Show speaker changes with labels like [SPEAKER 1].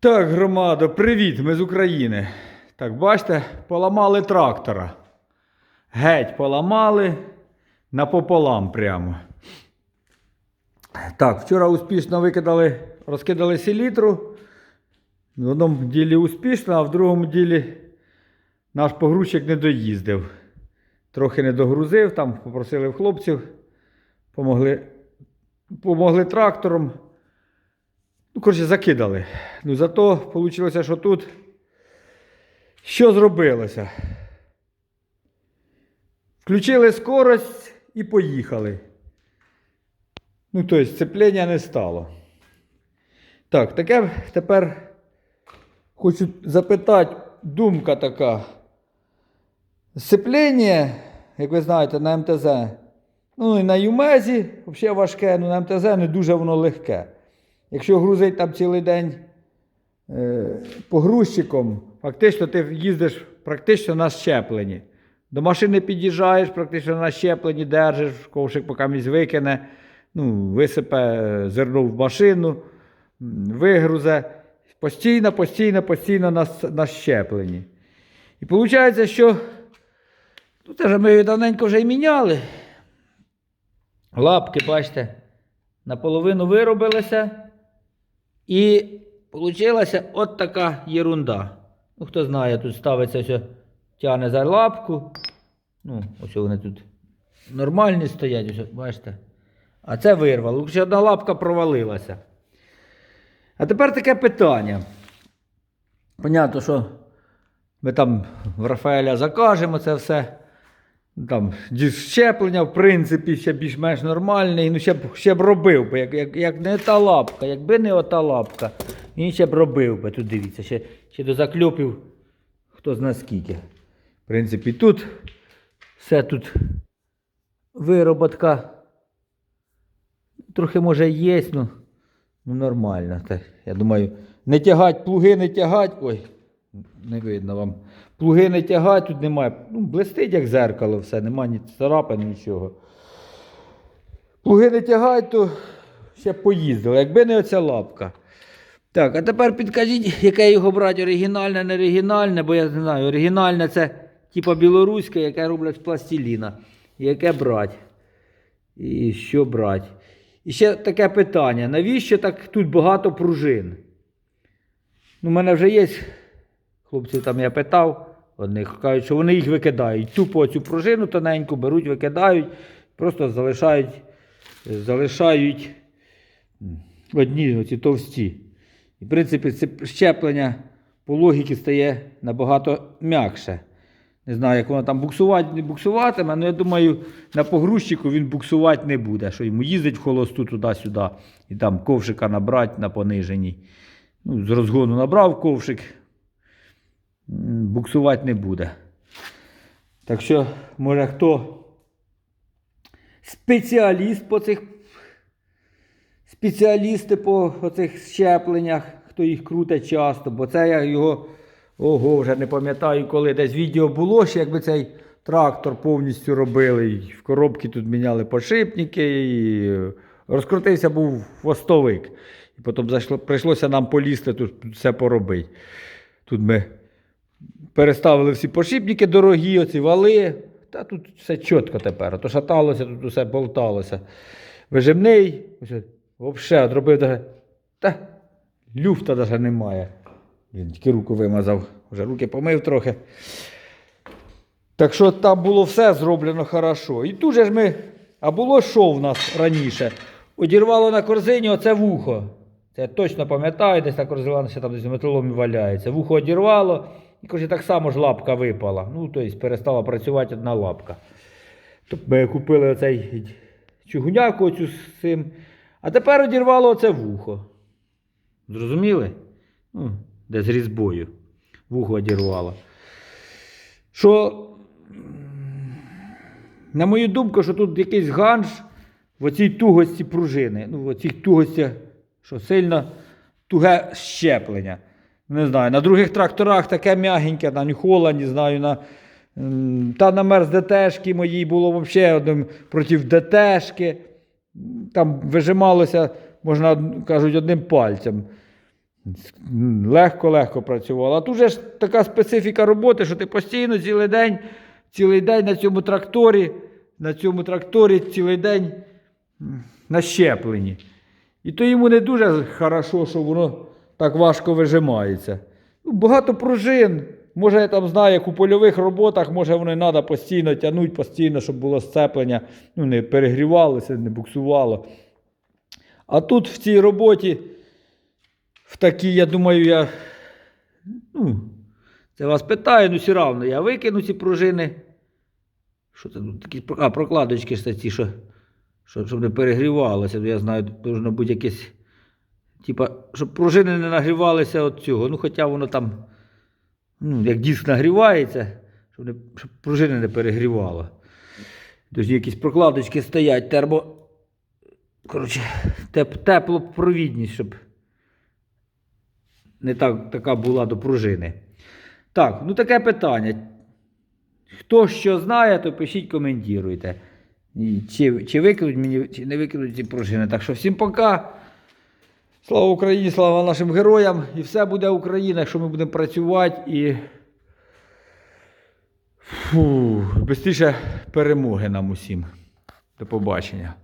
[SPEAKER 1] Так, громадо, привіт, ми з України. Так, бачите, поламали трактора. Геть поламали напополам прямо. Так, вчора успішно викидали, розкидали селітру. В одному ділі успішно, а в другому ділі наш погрузчик не доїздив. Трохи не догрузив, там попросили в хлопців, помогли, помогли трактором. Ну, коротше, закидали. Ну, зато вийшло, що тут що зробилося? Включили скорость і поїхали. Ну, тобто, сцеплення не стало. Так, таке тепер хочу запитати, думка така. Сцеплення, як ви знаєте, на МТЗ, ну і на Юмезі взагалі важке, ну на МТЗ не дуже воно легке. Якщо грузить там цілий день е, погрузчиком, фактично ти їздиш практично на щепленні. До машини під'їжджаєш, практично на щепленні держиш, ковшик поки місь викине, ну, висипе зерно в машину, вигрузе. Постійно, постійно, постійно на, на щепленні. І виходить, що ну, це ми давненько вже й міняли. Лапки, бачите, наполовину виробилися. І вийшла от така єрунда. Ну, хто знає, тут ставиться все, тягне за лапку. Ну, ось вони тут нормальні стоять, ось, бачите. А це вирвало. Ще одна лапка провалилася. А тепер таке питання. Понятно, що ми там в Рафаеля закажемо це все. Там щеплення, в принципі, ще більш-менш нормальний. Ну, ще б, ще б робив би, як, як, як не та лапка, якби не ота лапка, він ще б робив би. Тут дивіться, ще, ще до закльопів хто зна скільки. В принципі, тут все тут вироботка. Трохи може є, ну, ну нормально. Так, я думаю, не тягать, плуги не тягать. Ой, не видно вам. Плуги не тягать, тут немає. Ну, блистить як зеркало, все, немає ні царапин, нічого. Плуги не тягать, то ще поїздили, якби не оця лапка. Так, а тепер підкажіть, яке його брати, оригінальне, не оригінальне, бо я не знаю, оригінальне це типа білоруське, яке роблять з пластиліна. Яке брати? І що брати? І ще таке питання: навіщо так тут багато пружин? Ну, у мене вже є хлопців там я питав, одних кажуть, що вони їх викидають. Тупо цю пружину тоненьку беруть, викидають, просто залишають, залишають одні оці товсті. І, в принципі, це щеплення по логіці стає набагато м'якше. Не знаю, як воно там буксувати, не буксуватиме, але я думаю, на погрузчику він буксувати не буде, що йому їздить в холосту туди-сюди і там ковшика набрати на пониженій. Ну, з розгону набрав ковшик, буксувати не буде. Так що, може, хто спеціаліст по цих спеціалісти по цих щепленнях, хто їх крутить часто, бо це я його ого, вже не пам'ятаю, коли десь відео було, ще якби цей трактор повністю робили. І в коробки тут міняли подшипники, і розкрутився був хвостовик. І потім зайшло, прийшлося нам полізти тут все поробити. Тут ми переставили всі подшипники дорогі, оці вали. Та тут все чітко тепер. То шаталося, тут усе болталося. Вижимний, взагалі, зробив даже. Та люфта навіть немає. Він тільки руку вимазав, вже руки помив трохи. Так що там було все зроблено хорошо. І тут ж ми. А було що в нас раніше? Одірвало на корзині оце вухо. Це я точно пам'ятаю, десь на корзині ще там десь металомі валяється. Вухо одірвало, і коротше, так само ж лапка випала. Ну, тобто перестала працювати одна лапка. Тобто ми купили оцей чугуняку оцю з цим. А тепер одірвало оце вухо. Зрозуміли? Ну, де з різьбою. Вухо одірвало. Що, на мою думку, що тут якийсь ганж в оцій тугості пружини. Ну, в оцій тугості, що сильно туге щеплення. Не знаю, на других тракторах таке м'ягеньке, на Нюхола, не знаю, на. Та на мерз ДТшки моїй було взагалі одним проти ДТшки. Там вижималося, можна, кажуть, одним пальцем. Легко-легко працювало. А тут же ж така специфіка роботи, що ти постійно цілий день, цілий день на цьому тракторі, на цьому тракторі цілий день м, на щепленні. І то йому не дуже хорошо, що воно так важко вижимається. Ну, багато пружин. Може, я там знаю, як у польових роботах, може, воно і треба постійно тягнути, постійно, щоб було сцеплення, ну, не перегрівалося, не буксувало. А тут в цій роботі, в такій, я думаю, я. Ну, це вас питаю, ну все равно, я викину ці пружини. Що це тут такі? А, прокладочки ж ці, що, що, щоб не перегрівалося. Я знаю, повинно бути якесь. Типа, щоб пружини не нагрівалися від цього. Ну, хоча воно там, ну, як диск нагрівається, щоб, не, щоб пружини не перегрівало. Тож якісь прокладочки стоять, термо. Коротше, теп, теплопровідність, щоб не так, така була до пружини. Так, ну таке питання. Хто що знає, то пишіть, коментуйте. Чи, чи викинуть мені, чи не викинуть ці пружини. Так що всім пока. Слава Україні, слава нашим героям. І все буде Україна, якщо ми будемо працювати і. Фу, швидше перемоги нам усім. До побачення.